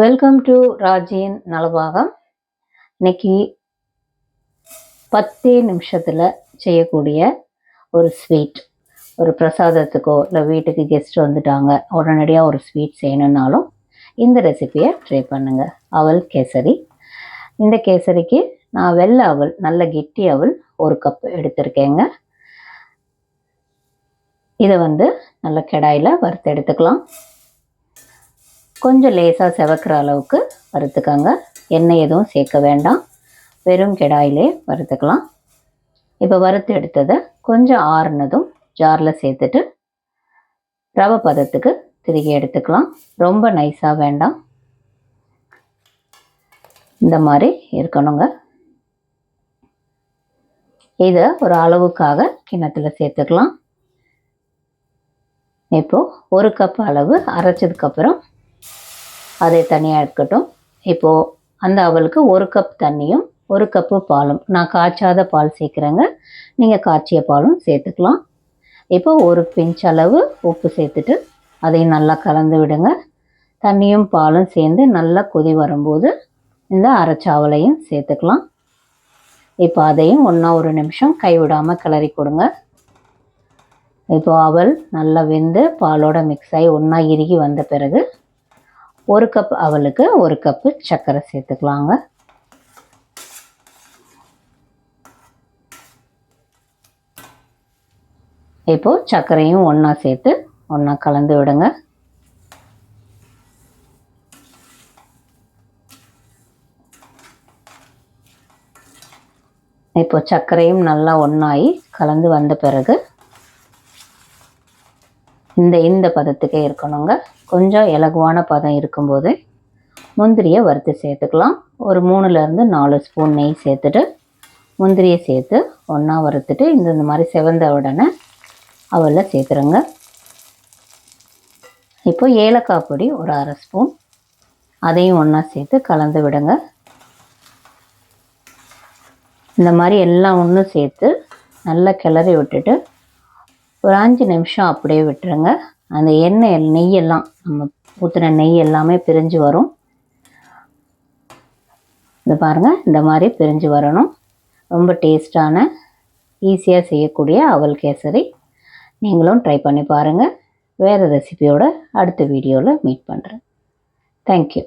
Welcome to ராஜின் Nalabagam. இன்னைக்கு பத்தே நிமிஷத்தில் செய்யக்கூடிய ஒரு ஸ்வீட் ஒரு பிரசாதத்துக்கோ இல்லை வீட்டுக்கு கெஸ்ட் வந்துட்டாங்க உடனடியாக ஒரு ஸ்வீட் செய்யணுன்னாலும் இந்த ரெசிபியை ட்ரை பண்ணுங்கள் அவல் கேசரி. இந்த கேசரிக்கு நான் வெள்ளை அவல் நல்ல கெட்டி அவல் ஒரு கப் எடுத்திருக்கேங்க. இதை வந்து நல்ல கெடாயில் வறுத்து எடுத்துக்கலாம். கொஞ்சம் லேசாக செவக்கிற அளவுக்கு வறுத்துக்கோங்க. எண்ணெய் எதுவும் சேர்க்க வேண்டாம். வெறும் கடாயிலே வறுத்துக்கலாம். இப்போ வறுத்து எடுத்ததை கொஞ்சம் ஆறுனதும் ஜாரில் சேர்த்துட்டு ரவை பதத்துக்கு திருகி எடுத்துக்கலாம். ரொம்ப நைஸாக வேண்டாம். இந்த மாதிரி இருக்கணுங்க. இதை ஒரு அளவுக்காக கிண்ணத்தில் சேர்த்துக்கலாம். இப்போது ஒரு கப் அளவு அரைச்சதுக்கப்புறம் அதை தனியாக இருக்கட்டும் இப்போது அந்த அவளுக்கு ஒரு கப் தண்ணியும் ஒரு கப்பு பாலும். நான் காய்ச்சாத பால் சேர்க்குறேங்க. நீங்கள் காய்ச்சிய பாலும் சேர்த்துக்கலாம். இப்போ ஒரு பிஞ்ச் அளவு உப்பு சேர்த்துட்டு அதையும் நல்லா கலந்து விடுங்க. தண்ணியும் பாலும் சேர்ந்து நல்லா கொதி வரும்போது இந்த அரைச்சாவலையும் சேர்த்துக்கலாம். இப்போ அதையும் ஒன்றா ஒரு நிமிஷம் கைவிடாமல் கிளறி கொடுங்க. இப்போ அவல் நல்லா வெந்து பாலோட மிக்ஸ் ஆகி ஒன்றா இறுகி வந்த பிறகு ஒரு கப் அவளுக்கு ஒரு கப்பு சர்க்கரை சேர்த்துக்கலாங்க. இப்போது சர்க்கரையும் ஒன்றா சேர்த்து ஒன்றா கலந்து விடுங்க. இப்போ சர்க்கரையும் நல்லா ஒன்றாகி கலந்து வந்த பிறகு இந்த இந்த பதத்துக்கே இருக்கணுங்க. கொஞ்சம் இலகுவான பதம் இருக்கும்போது முந்திரியை வறுத்து சேர்த்துக்கலாம். ஒரு மூணுலேருந்து நாலு ஸ்பூன் நெய் சேர்த்துட்டு முந்திரியை சேர்த்து ஒன்றா வறுத்துட்டு இந்த இந்த மாதிரி செவந்த உடனே அவளில் சேர்த்துருங்க. இப்போ ஏலக்காய் பொடி ஒரு அரை ஸ்பூன். அதையும் ஒன்றா சேர்த்து கலந்து விடுங்க. இந்த மாதிரி எல்லாம் ஒன்றும் சேர்த்து நல்லா கிளறி விட்டுட்டு ஒரு அஞ்சு நிமிஷம் அப்படியே விட்டுருங்க. அந்த எண்ணெய் நெய்யெல்லாம் நம்ம ஊற்றின நெய் எல்லாமே பிரிஞ்சு வரும். இந்த பாருங்கள் இந்த மாதிரி பிரிஞ்சு வரணும். ரொம்ப டேஸ்டான ஈஸியாக செய்யக்கூடிய அவல் கேசரி. நீங்களும் ட்ரை பண்ணி பாருங்கள் வேறு ரெசிபியோட அடுத்த வீடியோவில் மீட் பண்ணுறேன் தேங்க்யூ